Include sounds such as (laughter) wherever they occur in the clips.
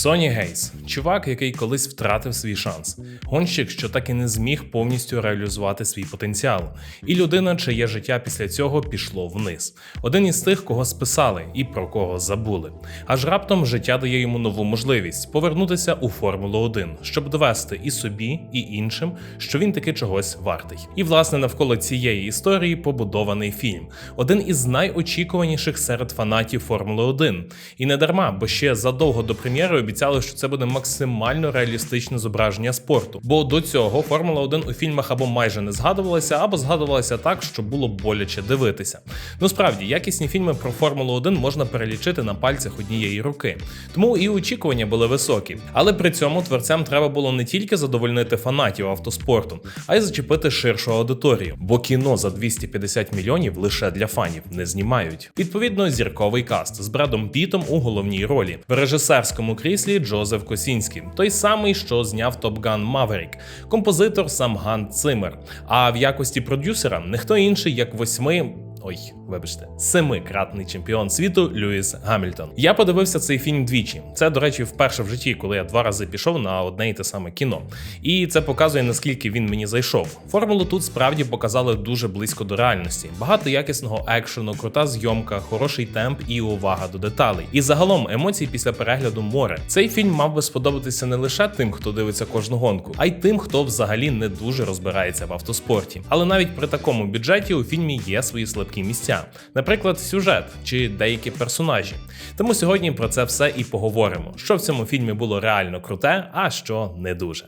Соні Гейс, чувак, який колись втратив свій шанс, гонщик, що так і не зміг повністю реалізувати свій потенціал, і людина, чиє життя після цього пішло вниз. Один із тих, кого списали і про кого забули. Аж раптом життя дає йому нову можливість повернутися у Формулу 1, щоб довести і собі, і іншим, що він таки чогось вартий. І власне навколо цієї історії побудований фільм, один із найочікуваніших серед фанатів Формули 1. І не дарма, бо ще задовго до прем'єри обіцяли, що це буде максимально реалістичне зображення спорту. Бо до цього Формула 1 у фільмах або майже не згадувалася, або згадувалася так, що було боляче дивитися. Ну справді, якісні фільми про Формулу 1 можна перелічити на пальцях однієї руки. Тому і очікування були високі. Але при цьому творцям треба було не тільки задовольнити фанатів автоспорту, а й зачепити ширшу аудиторію. Бо кіно за 250 мільйонів лише для фанів не знімають. Відповідно, зірковий каст з Бредом Пітом у головній ролі, в режисерському кріслі Джозеф Косінський, той самий, що зняв Gun Maverick, композитор сам Ган Цимер. А в якості продюсера не хто інший, як восьми. Ой, вибачте, семикратний чемпіон світу Льюіс Гамільтон. Я подивився цей фільм двічі. Це, до речі, вперше в житті, коли я два рази пішов на одне і те саме кіно. І це показує наскільки він мені зайшов. Формулу тут справді показали дуже близько до реальності. Багато якісного екшену, крута зйомка, хороший темп і увага до деталей. І загалом емоцій після перегляду море. Цей фільм мав би сподобатися не лише тим, хто дивиться кожну гонку, а й тим, хто взагалі не дуже розбирається в автоспорті. Але навіть при такому бюджеті у фільмі є свої слабкі місця, наприклад, сюжет чи деякі персонажі. Тому сьогодні про це все і поговоримо. Що в цьому фільмі було реально круте, а що не дуже.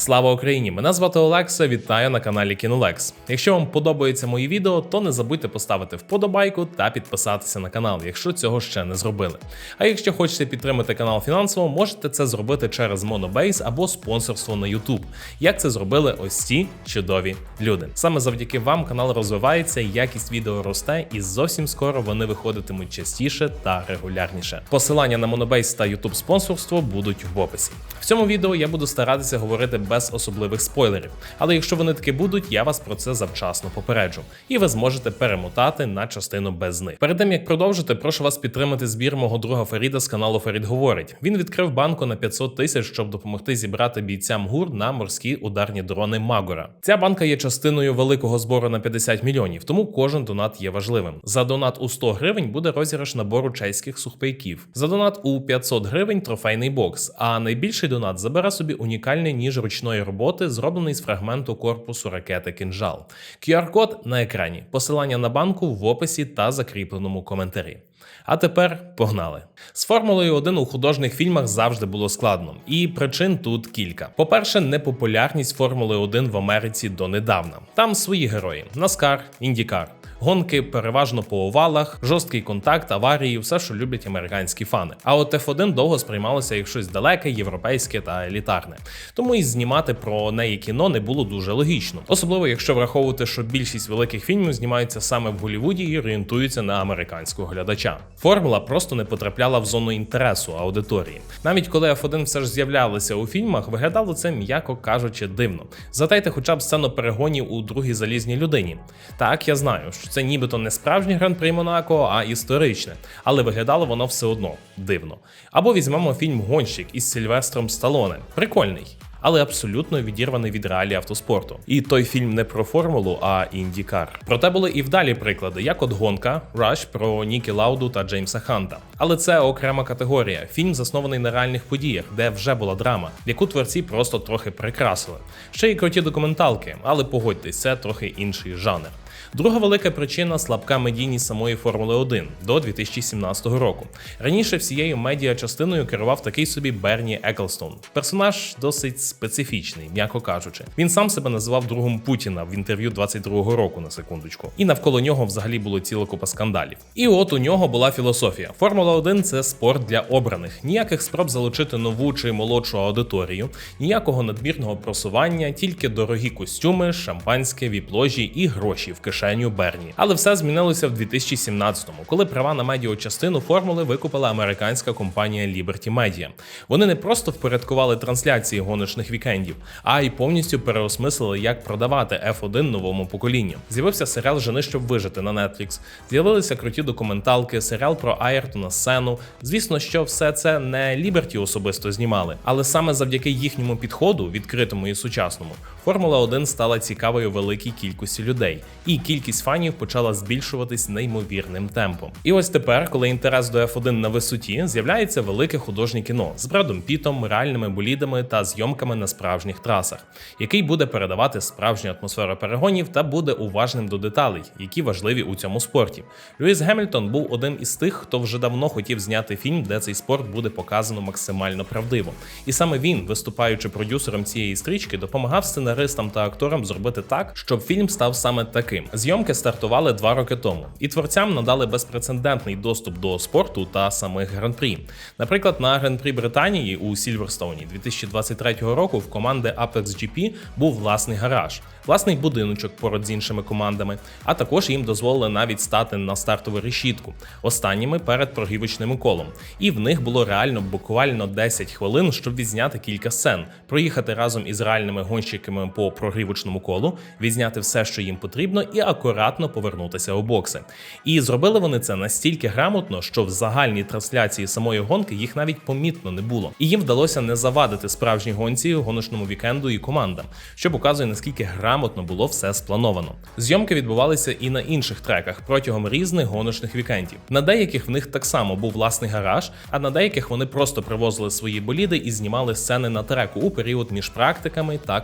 Слава Україні! Мене звати Олекса. Вітаю на каналі Кінолекс. Якщо вам подобаються мої відео, то не забудьте поставити вподобайку та підписатися на канал, якщо цього ще не зробили. А якщо хочете підтримати канал фінансово, можете це зробити через Monobase або спонсорство на YouTube. Як це зробили ось ці чудові люди. Саме завдяки вам канал розвивається, якість відео росте, і зовсім скоро вони виходитимуть частіше та регулярніше. Посилання на Monobase та YouTube спонсорство будуть в описі. В цьому відео я буду старатися говорити без особливих спойлерів, але якщо вони таки будуть, я вас про це завчасно попереджу, і ви зможете перемотати на частину без них. Перед тим як продовжити, прошу вас підтримати збір мого друга Фаріда з каналу Фарід Говорить. Він відкрив банку на 500 тисяч, щоб допомогти зібрати бійцям ГУР на морські ударні дрони Магора. Ця банка є частиною великого збору на 50 мільйонів, тому кожен донат є важливим. За донат у 100 гривень буде розіграш набору чеських сухпайків. За донат у 500 гривень трофейний бокс. А найбільший донат забере собі унікальний ніж ручної роботи, зроблений з фрагменту корпусу ракети Кинжал. QR-код на екрані. Посилання на банку в описі та закріпленому коментарі. А тепер погнали. З Формулою 1 у художніх фільмах завжди було складно, і причин тут кілька. По-перше, непопулярність Формули 1 в Америці донедавна. Там свої герої: Наскар, Індікар. Гонки переважно по овалах, жорсткий контакт, аварії, все, що люблять американські фани. А от F1 довго сприймалося як щось далеке, європейське та елітарне. Тому і знімати про неї кіно не було дуже логічно, особливо якщо враховувати, що більшість великих фільмів знімаються саме в Голлівуді і орієнтуються на американського глядача. Формула просто не потрапляла в зону інтересу аудиторії. Навіть коли F1 все ж з'являлися у фільмах, виглядало це, м'яко кажучи, дивно. Затайте хоча б сцену перегонів у другій залізній людині. Так, я знаю, що це нібито не справжнє гран-при Монако, а історичне, але виглядало воно все одно дивно. Або візьмемо фільм Гонщик із Сильвестром Сталоне. Прикольний. Але абсолютно відірваний від реалії автоспорту. І той фільм не про формулу, а індікар. Проте були і вдалі приклади, як от гонка, Rush про Нікі Лауду та Джеймса Ханта. Але це окрема категорія. Фільм заснований на реальних подіях, де вже була драма, яку творці просто трохи прикрасили. Ще й круті документалки, але погодьтесь, це трохи інший жанр. Друга велика причина слабка медійність самої Формули 1 до 2017 року. Раніше всією медіа частиною керував такий собі Берні Еклстон. Персонаж досить специфічний, м'яко кажучи. Він сам себе називав другом Путіна в інтерв'ю 22-го року на секундочку. І навколо нього взагалі було ціла купа скандалів. І от у нього була філософія: Формула 1 це спорт для обраних, ніяких спроб залучити нову чи молодшу аудиторію, ніякого надмірного просування, тільки дорогі костюми, шампанське, віп-ложі і гроші в кишеню Берні. Але все змінилося в 2017-му, коли права на медіачастину формули викупила американська компанія Liberty Media. Вони не просто впорядкували трансляції гоночних вікендів, а й повністю переосмислили, як продавати F1 новому поколінню. З'явився серіал Жени, щоб вижити на Netflix, з'явилися круті документалки, серіал про Айртона Сену. Звісно, що все це не Liberty особисто знімали, але саме завдяки їхньому підходу, відкритому і сучасному, Формула 1 стала цікавою великій кількості людей, і кількість фанів почала збільшуватись неймовірним темпом. І ось тепер, коли інтерес до F1 на висоті, з'являється велике художнє кіно з Бредом Пітом, реальними болідами та зйомками на справжніх трасах, який буде передавати справжню атмосферу перегонів та буде уважним до деталей, які важливі у цьому спорті. Льюіс Гемільтон був одним із тих, хто вже давно хотів зняти фільм, де цей спорт буде показано максимально правдиво. І саме він, виступаючи продюсером цієї стрічки, допомагав сценаристам та акторам зробити так, щоб фільм став саме таким. Зйомки стартували два роки тому, і творцям надали безпрецедентний доступ до спорту та самих гран-прі. Наприклад, на гран-прі Британії у Сільверстоуні 2023 року в команди Apex GP був власний гараж, власний будиночок поруч з іншими командами, а також їм дозволили навіть стати на стартову решітку останніми перед прогрівочним колом. І в них було реально буквально 10 хвилин, щоб відзняти кілька сцен, проїхати разом із реальними гонщиками по прогрівочному колу, відзняти все, що їм потрібно, і акуратно повернутися у бокси. І зробили вони це настільки грамотно, що в загальній трансляції самої гонки їх навіть помітно не було. І їм вдалося не завадити справжній гонці, гоночному вікенду і командам, що показує наскільки грамотно було все сплановано. Зйомки відбувалися і на інших треках протягом різних гоночних вікендів. На деяких в них так само був власний гараж, а на деяких вони просто привозили свої боліди і знімали сцени на треку у період між практиками та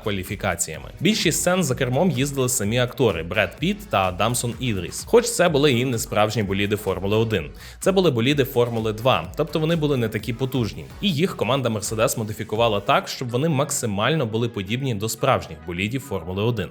кваліфікаціями. Більшість сцен за кермом їздили самі актори Бред Піт та Дамсон Ідріс. Хоч це були і не справжні боліди Формули 1. Це були боліди Формули 2, тобто вони були не такі потужні. І їх команда Mercedes модифікувала так, щоб вони максимально були подібні до справжніх болідів Формули 1.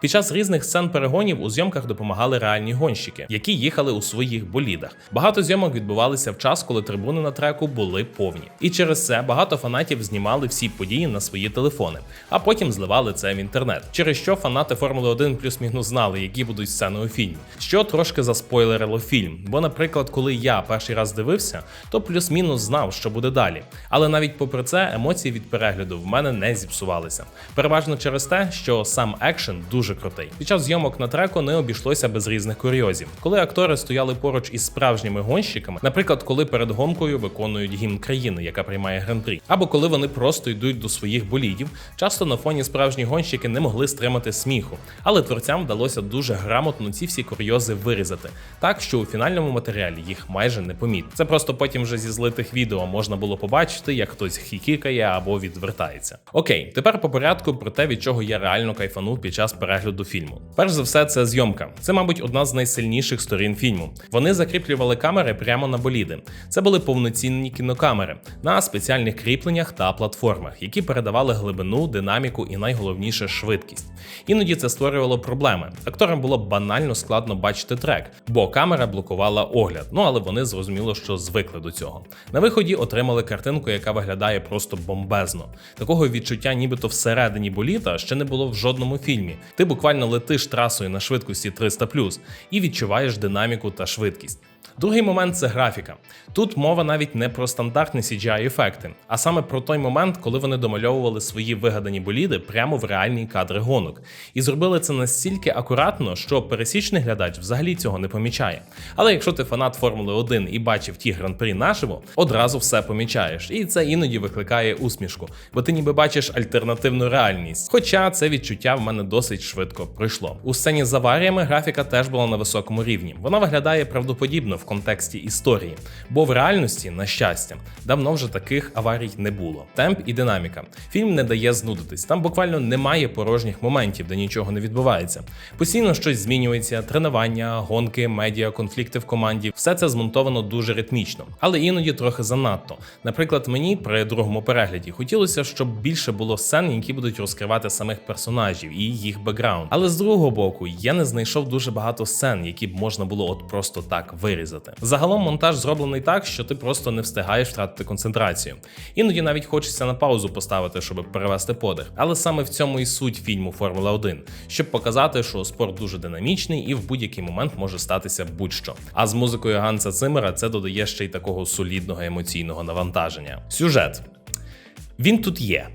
Під час різних сцен перегонів у зйомках допомагали реальні гонщики, які їхали у своїх болідах. Багато зйомок відбувалися в час, коли трибуни на треку були повні. І через це багато фанатів знімали всі події на свої телефони, а потім зливали це в інтернет. Через що фанати Формули 1 плюс-мінус знали, які будуть сцени у фільмі, що трошки заспойлерило фільм. Бо, наприклад, коли я перший раз дивився, то плюс-мінус знав, що буде далі. Але навіть попри це емоції від перегляду в мене не зіпсувалися. Переважно через те, що сам екшен дуже крутий. Під час зйомок на треку не обійшлося без різних курйозів. Коли актори стояли поруч із справжніми гонщиками, наприклад, коли перед гонкою виконують гімн країни, яка приймає гран-прі, або коли вони просто йдуть до своїх болідів, часто на фоні справжні гонщики не могли стримати сміху. Але творцям вдалося дуже грамотно ці всі курйози вирізати, так що у фінальному матеріалі їх майже не помітно. Це просто потім вже зі злитих відео можна було побачити, як хтось хікікає або відвертається. Окей, тепер по порядку про те, від чого я реально кайфанув під час перегляду фільму. Перш за все, це зйомка. Це, мабуть, одна з найсильніших сторін фільму. Вони закріплювали камери прямо на боліди. Це були повноцінні кінокамери на спеціальних кріпленнях та платформах, які передавали глибину, динаміку і найголовніше швидкість. Іноді це створювало проблеми. Акторам було банально складно бачити трек, бо камера блокувала огляд. Ну але вони зрозуміло, що звикли до цього. На виході отримали картинку, яка виглядає просто бомбезно. Такого відчуття, нібито всередині боліта, ще не було в жодному фільмі. Ти буквально летиш трасою на швидкості 300 і відчуваєш динаміку та швидкість. Другий момент це графіка. Тут мова навіть не про стандартні cgi ефекти, а саме про той момент, коли вони домальовували свої вигадані боліди прямо в реальні кадри гонок. І зробили це настільки акуратно, що пересічний глядач взагалі цього не помічає. Але якщо ти фанат Формули 1 і бачив ті гран-прі наживо, одразу все помічаєш. І це іноді викликає усмішку, бо ти ніби бачиш альтернативну реальність. Хоча це відчуття в мене досить швидко пройшло. У сцені з аваріями графіка теж була на високому рівні. Вона виглядає правдоподібно в контексті історії, бо в реальності, на щастя, давно вже таких аварій не було. Темп і динаміка. Фільм не дає знудитись. Там буквально немає порожніх моментів, де нічого не відбувається. Постійно щось змінюється: тренування, гонки, медіа, конфлікти в команді. Все це змонтовано дуже ритмічно, але іноді трохи занадто. Наприклад, мені при другому перегляді хотілося, щоб більше було сцен, які будуть розкривати самих персонажів і їх бекграунд. Але з другого боку, я не знайшов дуже багато сцен, які б можна було от просто так вирізати. Вирізати. Загалом монтаж зроблений так, що ти просто не встигаєш втратити концентрацію. Іноді навіть хочеться на паузу поставити, щоб перевести подих. Але саме в цьому і суть фільму Формула 1, щоб показати, що спорт дуже динамічний і в будь-який момент може статися будь-що. А з музикою Ганса Цимера це додає ще й такого солідного емоційного навантаження. Сюжет. Він тут є.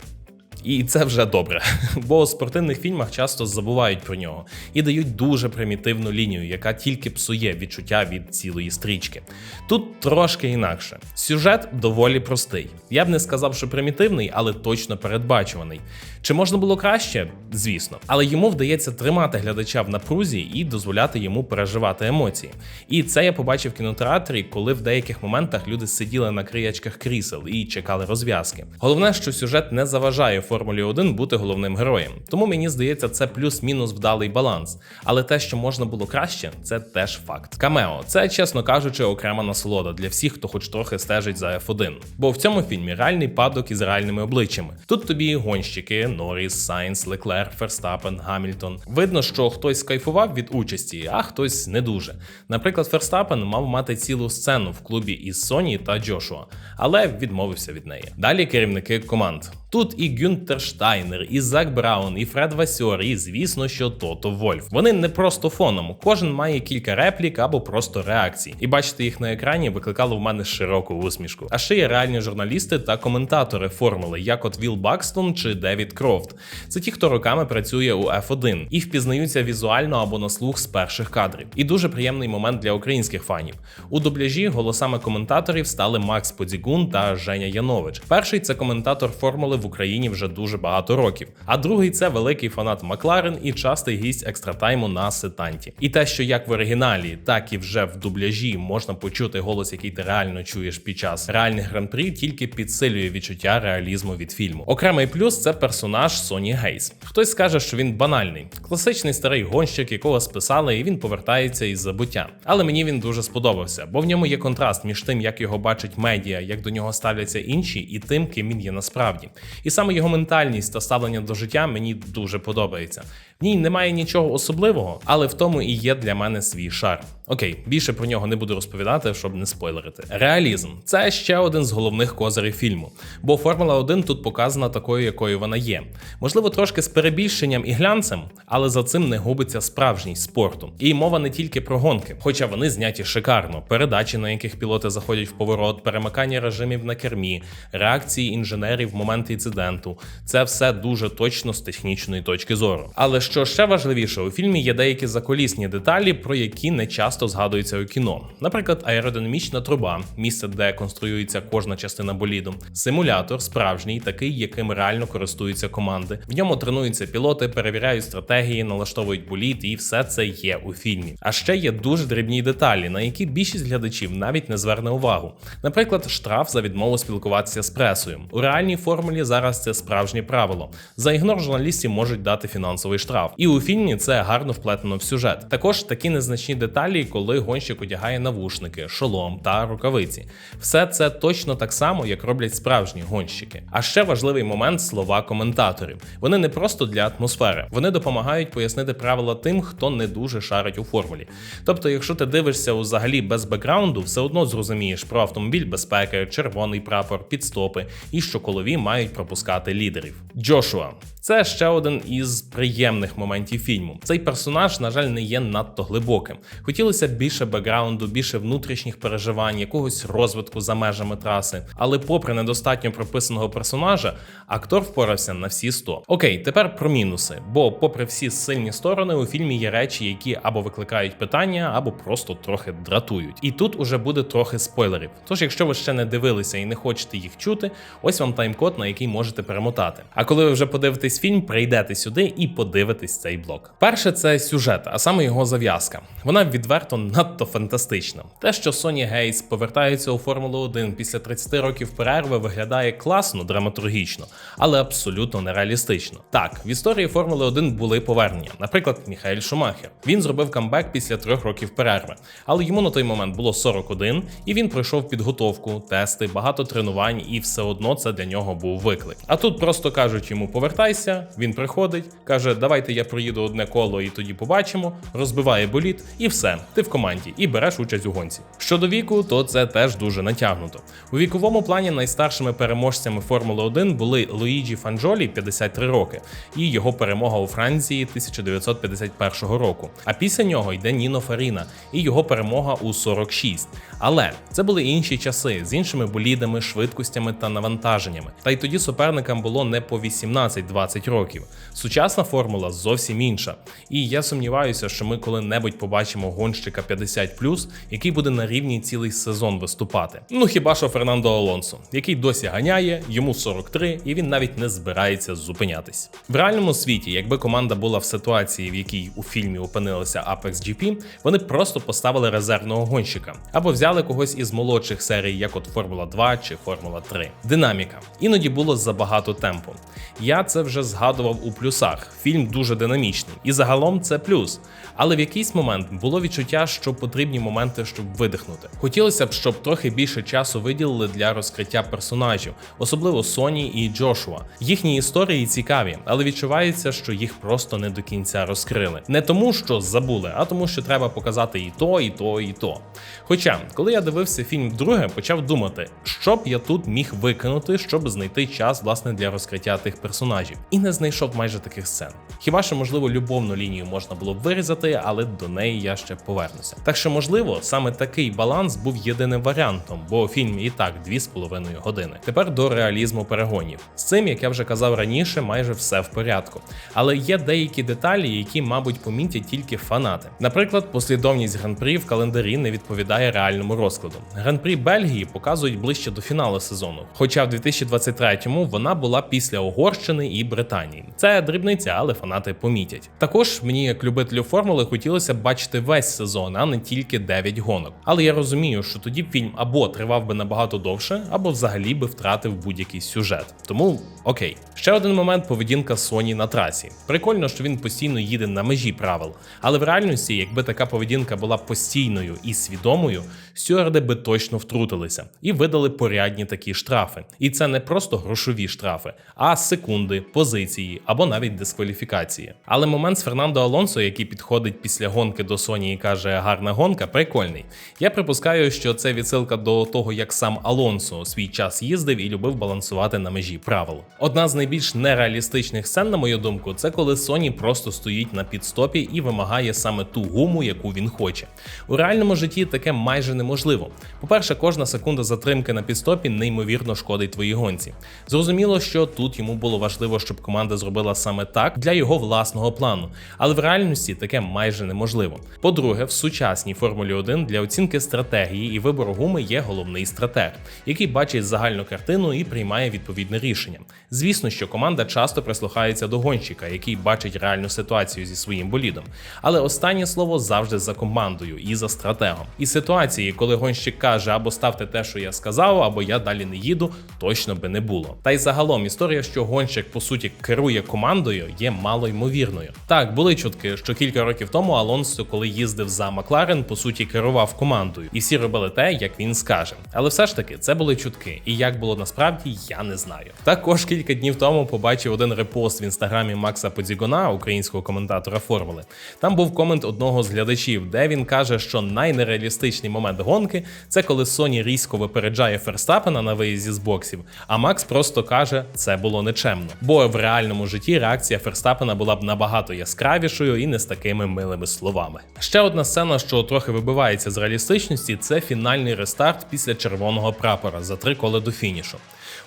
І це вже добре, (laughs) бо у спортивних фільмах часто забувають про нього і дають дуже примітивну лінію, яка тільки псує відчуття від цілої стрічки. Тут трошки інакше. Сюжет доволі простий. Я б не сказав, що примітивний, але точно передбачуваний. Чи можна було краще? Звісно, але йому вдається тримати глядача в напрузі і дозволяти йому переживати емоції. І це я побачив в кінотеатрі, коли в деяких моментах люди сиділи на криячках крісел і чекали розв'язки. Головне, що сюжет не заважає Формулі 1 бути головним героєм. Тому мені здається, це плюс-мінус вдалий баланс. Але те, що можна було краще, це теж факт. Камео, це, чесно кажучи, окрема насолода для всіх, хто хоч трохи стежить за F1. Бо в цьому фільмі реальний падок із реальними обличчями. Тут тобі гонщики, Норріс, Сайнс, Леклер, Ферстапен, Гамільтон. Видно, що хтось кайфував від участі, а хтось не дуже. Наприклад, Ферстапен мав мати цілу сцену в клубі із Соні та Джошуа, але відмовився від неї. Далі керівники команд. Тут і Гюнтер Штайнер, і Зак Браун, і Фред Васьор, і звісно, що Тото Вольф. Вони не просто фоном, кожен має кілька реплік або просто реакцій. І бачити їх на екрані викликало в мене широку усмішку. А ще є реальні журналісти та коментатори формули, як от Віл Бакстон чи Девід Крофт. Це ті, хто роками працює у F1 і впізнаються візуально або на слух з перших кадрів. І дуже приємний момент для українських фанів. У дубляжі голосами коментаторів стали Макс Подзігун та Женя Янович. Перший це коментатор формули в Україні вже дуже багато років. А другий це великий фанат Макларен і частий гість екстратайму на сетанті. І те, що як в оригіналі, так і вже в дубляжі можна почути голос, який ти реально чуєш під час реальних гран-прі, тільки підсилює відчуття реалізму від фільму. Окремий плюс це персонаж Соні Гейс. Хтось скаже, що він банальний, класичний старий гонщик, якого списали, і він повертається із забуття. Але мені він дуже сподобався, бо в ньому є контраст між тим, як його бачать медіа, як до нього ставляться інші, і тим, ким він є насправді. І саме його ментальність та ставлення до життя мені дуже подобається. Ній немає нічого особливого, але в тому і є для мене свій шар. Окей, більше про нього не буду розповідати, щоб не спойлерити. Реалізм це ще один з головних козирів фільму, бо Формула 1 тут показана такою, якою вона є. Можливо, трошки з перебільшенням і глянцем, але за цим не губиться справжність спорту. І мова не тільки про гонки, хоча вони зняті шикарно, передачі, на яких пілоти заходять в поворот, перемикання режимів на кермі, реакції інженерів в момент інциденту. Це все дуже точно з технічної точки зору. Але що ще важливіше, у фільмі є деякі заколісні деталі, про які не часто згадуються у кіно. Наприклад, аеродинамічна труба, місце, де конструюється кожна частина боліду, симулятор справжній, такий, яким реально користуються команди. В ньому тренуються пілоти, перевіряють стратегії, налаштовують болід, і все це є у фільмі. А ще є дуже дрібні деталі, на які більшість глядачів навіть не зверне увагу. Наприклад, штраф за відмову спілкуватися з пресою. У реальній формулі зараз це справжнє правило. За ігнор журналістів можуть дати фінансовий штраф. І у фільмі це гарно вплетено в сюжет. Також такі незначні деталі, коли гонщик одягає навушники, шолом та рукавиці. Все це точно так само, як роблять справжні гонщики. А ще важливий момент слова коментаторів. Вони не просто для атмосфери, вони допомагають пояснити правила тим, хто не дуже шарить у формулі. Тобто, якщо ти дивишся взагалі без бекграунду, все одно зрозумієш про автомобіль безпеки, червоний прапор, підстопи і що колові мають пропускати лідерів. Джошуа. Це ще один із приємних моментів фільму. Цей персонаж, на жаль, не є надто глибоким. Хотілося більше бекграунду, більше внутрішніх переживань, якогось розвитку за межами траси. Але, попри недостатньо прописаного персонажа, актор впорався на всі 100. Окей, тепер про мінуси. Бо, попри всі сильні сторони, у фільмі є речі, які або викликають питання, або просто трохи дратують. І тут уже буде трохи спойлерів. Тож, якщо ви ще не дивилися і не хочете їх чути, ось вам тайм-код, на який можете перемотати. А коли ви вже подивитесь фільм, прийдете сюди і подивитесь цей блок. Перше це сюжет, а саме його зав'язка. Вона відверто надто фантастична. Те, що Соні Гейс повертається у Формулу 1 після 30 років перерви, виглядає класно, драматургічно, але абсолютно нереалістично. Так, в історії Формули 1 були повернення. Наприклад, Міхаель Шумахер. Він зробив камбек після трьох років перерви, але йому на той момент було 41, і він пройшов підготовку, тести, багато тренувань, і все одно це для нього був виклик. А тут просто кажуть йому повертайся, він приходить, каже: Давай давайте я проїду одне коло і тоді побачимо. Розбиває боліт, і все, ти в команді і береш участь у гонці. Щодо віку, то це теж дуже натягнуто. У віковому плані найстаршими переможцями Формули 1 були Луїджі Фанджолі 53 роки і його перемога у Франції 1951 року. А після нього йде Ніно Фаріна і його перемога у 46. Але це були інші часи з іншими болідами, швидкостями та навантаженнями. Та й тоді суперникам було не по 18-20 років. Сучасна формула зовсім інша. І я сумніваюся, що ми коли-небудь побачимо гонщика 50+, який буде на рівні цілий сезон виступати. Ну хіба що Фернандо Алонсо, який досі ганяє, йому 43, і він навіть не збирається зупинятись. В реальному світі, якби команда була в ситуації, в якій у фільмі опинилася Apex GP, вони просто поставили резервного гонщика або взяли когось із молодших серій, як от Формула 2 чи Формула 3. Динаміка. Іноді було забагато темпу. Я це вже згадував у плюсах. Фільм дуже динамічний, і загалом це плюс. Але в якийсь момент було відчуття, що потрібні моменти, щоб видихнути. Хотілося б, щоб трохи більше часу виділили для розкриття персонажів, особливо Соні і Джошуа. Їхні історії цікаві, але відчувається, що їх просто не до кінця розкрили. Не тому, що забули, а тому, що треба показати і то, і то, і то. Хоча, коли я дивився фільм вдруге, почав думати, що б я тут міг викинути, щоб знайти час власне для розкриття тих персонажів, і не знайшов майже таких сцен. Хіба можливо, любовну лінію можна було б вирізати, але до неї я ще повернуся. Так що, можливо, саме такий баланс був єдиним варіантом, бо фільм і так 2,5 години. Тепер до реалізму перегонів. З цим, як я вже казав раніше, майже все в порядку. Але є деякі деталі, які, мабуть, помітять тільки фанати. Наприклад, послідовність гран-прі в календарі не відповідає реальному розкладу. Гран-прі Бельгії показують ближче до фіналу сезону, хоча в 2023-му вона була після Угорщини і Британії. Це дрібниця, але фанати помітять. Також мені, як любителю формули, хотілося б бачити весь сезон, а не тільки 9 гонок. Але я розумію, що тоді фільм або тривав би набагато довше, або взагалі би втратив будь-який сюжет. Тому окей. Ще один момент поведінка Соні на трасі. Прикольно, що він постійно їде на межі правил, але в реальності, якби така поведінка була постійною і свідомою, стюарди би точно втрутилися і видали порядні такі штрафи. І це не просто грошові штрафи, а секунди, позиції або навіть дискваліфікації. Але момент з Фернандо Алонсо, який підходить після гонки до Соні і каже гарна гонка, прикольний. Я припускаю, що це відсилка до того, як сам Алонсо свій час їздив і любив балансувати на межі правил. Одна з найбільш нереалістичних сцен, на мою думку, це коли Соні просто стоїть на підстопі і вимагає саме ту гуму, яку він хоче. У реальному житті таке майже неможливо. По-перше, кожна секунда затримки на підстопі неймовірно шкодить твоїй гонці. Зрозуміло, що тут йому було важливо, щоб команда зробила саме так для його власного плану, але в реальності таке майже неможливо. По-друге, в сучасній Формулі 1 для оцінки стратегії і вибору гуми є головний стратег, який бачить загальну картину і приймає відповідне рішення. Звісно, що команда часто прислухається до гонщика, який бачить реальну ситуацію зі своїм болідом. Але останнє слово завжди за командою і за стратегом. І ситуації, коли гонщик каже або ставте те, що я сказав, або я далі не їду, точно би не було. Та й загалом історія, що гонщик по суті керує командою, є мало ймовірною. Так, були чутки, що кілька років тому Алонсо, коли їздив за Макларен, по суті керував командою, і всі робили те, як він скаже. Але все ж таки, це були чутки, і як було насправді, я не знаю. Також кілька днів тому побачив один репост в інстаграмі Макса Подзігона, українського коментатора формули. Там був комент одного з глядачів, де він каже, що найнереалістичний момент гонки це коли Соні різко випереджає Ферстапена на виїзді з боксів, а Макс просто каже, це було нечемно. Бо в реальному житті реакція Ферстапена була б набагато яскравішою і не з такими милими словами. Ще одна сцена, що трохи вибивається з реалістичності, це фінальний рестарт після червоного прапора за три кола до фінішу.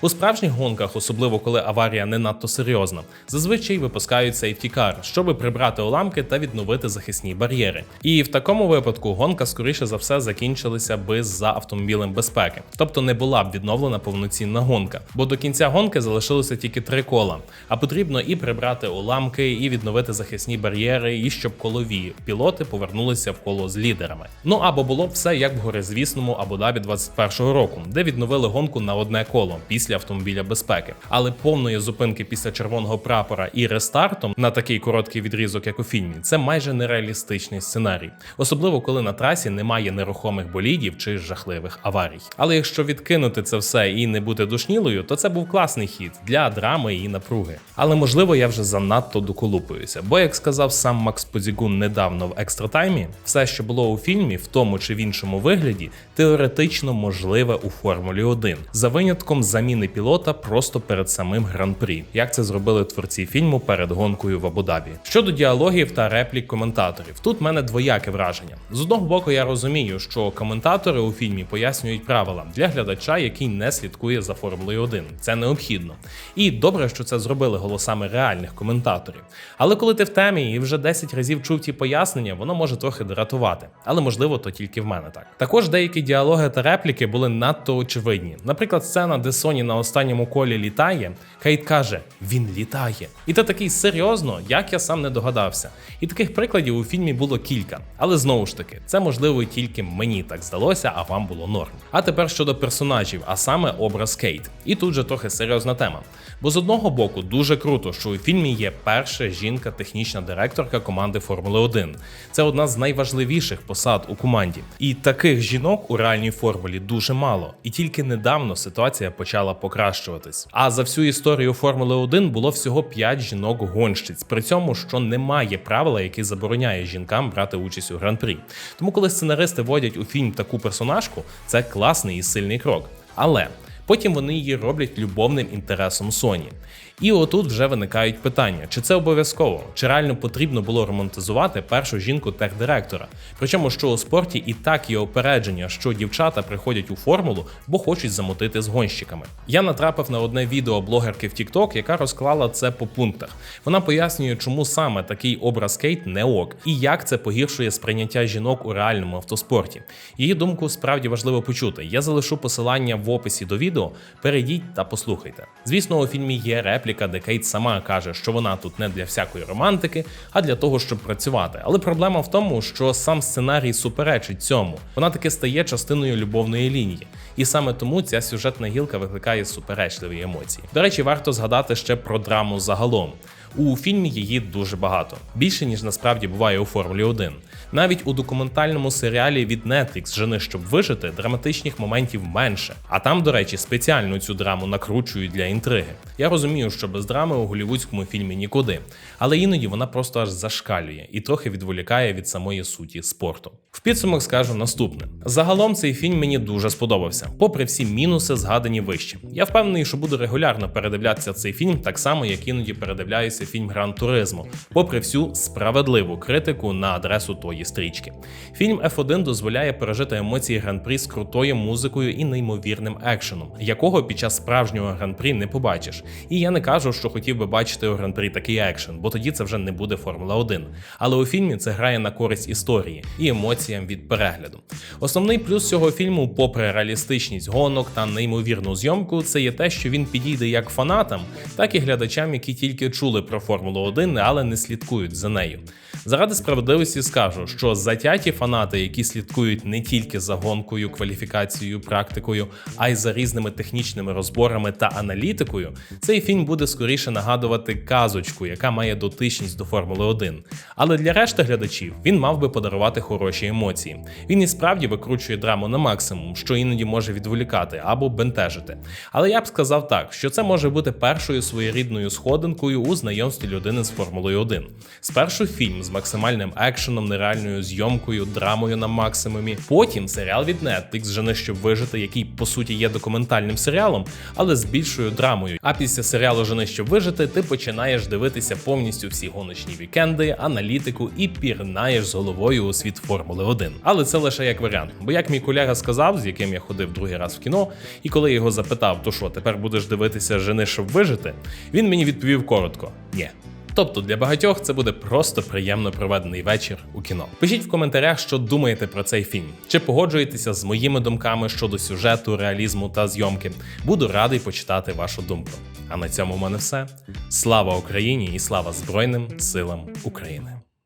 У справжніх гонках, особливо коли аварія не надто серйозна, зазвичай випускають сейфтікар, щоб прибрати уламки та відновити захисні бар'єри. І в такому випадку гонка, скоріше за все, закінчилася би за автомобілем безпеки, тобто не була б відновлена повноцінна гонка, бо до кінця гонки залишилося тільки три кола. А потрібно і прибрати уламки, і відновити захисні бар'єри, і щоб колові пілоти повернулися в коло з лідерами. Ну або було б все як в горизвісному Абу-Дабі 21-го року, де відновили гонку на одне коло після автомобіля безпеки. Але повної зупинки після червоного прапора і рестартом на такий короткий відрізок, як у фільмі, це майже нереалістичний сценарій, особливо коли на трасі немає нерухомих болідів чи жахливих аварій. Але якщо відкинути це все і не бути душнілою, то це був класний хід для драми і напруги. Але можливо я вже занадто доколупуюся, бо як сказав сам Макс Позігун недавно в екстратаймі, все, що було у фільмі, в тому чи в іншому вигляді, теоретично можливе у Формулі 1, за винятком заміни пілота просто перед самим гран-прі, як це зробили творці фільму перед гонкою в Абу-Дабі. Щодо діалогів та реплік коментаторів, тут в мене двояке враження. З одного боку, я розумію, що коментатори у фільмі пояснюють правила для глядача, який не слідкує за Формулою 1. Це необхідно. І добре, що це зробили голосами реальних коментаторів. Але коли ти в темі і вже 10 разів чув ті пояснення, воно може трохи дратувати. Але можливо, то тільки в мене так. Також деякі діалоги та репліки були надто очевидні. Наприклад, сцена, де Соні на останньому колі літає, Кейт каже: він літає. І ти такий серйозно, як я сам не догадався. І таких прикладів у фільмі було кілька. Але знову ж таки, це можливо тільки мені так здалося, а вам було норм. А тепер щодо персонажів, а саме образ Кейт. І тут же трохи серйозна тема. Бо з одного боку дуже круто, що у фільмі є перша жінка технічна директорка команди Формули 1. Це одна з найважливіших посад у команді. І таких жінок у реальній формулі дуже мало. І тільки недавно ситуація почала покращуватись. А за всю історію Формули 1 було всього 5 жінок-гонщиць, при цьому, що немає правила, яке забороняє жінкам брати участь у гран-прі. Тому, коли сценаристи вводять у фільм таку персонажку, це класний і сильний крок. Але Потім вони її роблять любовним інтересом Соні. І отут вже виникають питання: чи це обов'язково, чи реально потрібно було романтизувати першу жінку техдиректора? Причому, що у спорті і так є опередження, що дівчата приходять у формулу, бо хочуть замотити з гонщиками. Я натрапив на одне відео блогерки в TikTok, яка розклала це по пунктах. Вона пояснює, чому саме такий образ Кейт не ок, і як це погіршує сприйняття жінок у реальному автоспорті. Її думку справді важливо почути. Я залишу посилання в описі до відео. Перейдіть та послухайте. Звісно, у фільмі є репліка, де Кейт сама каже, що вона тут не для всякої романтики, а для того, щоб працювати. Але проблема в тому, що сам сценарій суперечить цьому. Вона таки стає частиною любовної лінії. І саме тому ця сюжетна гілка викликає суперечливі емоції. До речі, варто згадати ще про драму загалом. У фільмі її дуже багато, більше ніж насправді буває у Формулі 1. Навіть у документальному серіалі від Netflix Жени, щоб вижити, драматичних моментів менше. А там, до речі, спеціально цю драму накручують для інтриги. Я розумію, що без драми у голівудському фільмі нікуди, але іноді вона просто аж зашкалює і трохи відволікає від самої суті спорту. В підсумок скажу наступне: загалом цей фільм мені дуже сподобався, попри всі мінуси, згадані вище. Я впевнений, що буду регулярно передивлятися цей фільм, так само як іноді передивляюся фільм Гран Туризмо, попри всю справедливу критику на адресу тої стрічки. Фільм F1 дозволяє пережити емоції гран-прі з крутою музикою і неймовірним екшеном, якого під час справжнього гран-прі не побачиш. І я не кажу, що хотів би бачити у гран-прі такий екшен, бо тоді це вже не буде Формула 1. Але у фільмі це грає на користь історії і емоціям від перегляду. Основний плюс цього фільму, попри реалістичність гонок та неймовірну зйомку, це є те, що він підійде як фанатам, так і глядачам, які тільки чули про Формулу 1, але не слідкують за нею. Заради справедливості скажу, що затяті фанати, які слідкують не тільки за гонкою, кваліфікацією, практикою, а й за різними технічними розборами та аналітикою, цей фільм буде скоріше нагадувати казочку, яка має дотичність до Формули 1. Але для решти глядачів він мав би подарувати хороші емоції. Він і справді викручує драму на максимум, що іноді може відволікати або бентежити. Але я б сказав так, що це може бути першою своєрідною сходинкою у знайомстві людини з Формулою 1. Спершу фільм з максимальним екшеном, нереальною зйомкою, драмою на максимумі. Потім серіал від Netflix «Жени, щоб вижити, який по суті є документальним серіалом, але з більшою драмою. А після серіалу Жени, щоб вижити, ти починаєш дивитися повністю всі гоночні вікенди, аналітику і пірнаєш з головою у світ Формули 1. Але це лише як варіант. Бо як мій колега сказав, з яким я ходив другий раз в кіно, і коли я його запитав, то що тепер будеш дивитися Жени, щоб вижити, він мені відповів коротко: ні. Тобто для багатьох це буде просто приємно проведений вечір у кіно. Пишіть в коментарях, що думаєте про цей фільм, чи погоджуєтеся з моїми думками щодо сюжету, реалізму та зйомки. Буду радий почитати вашу думку. А на цьому в мене все. Слава Україні і слава Збройним силам України.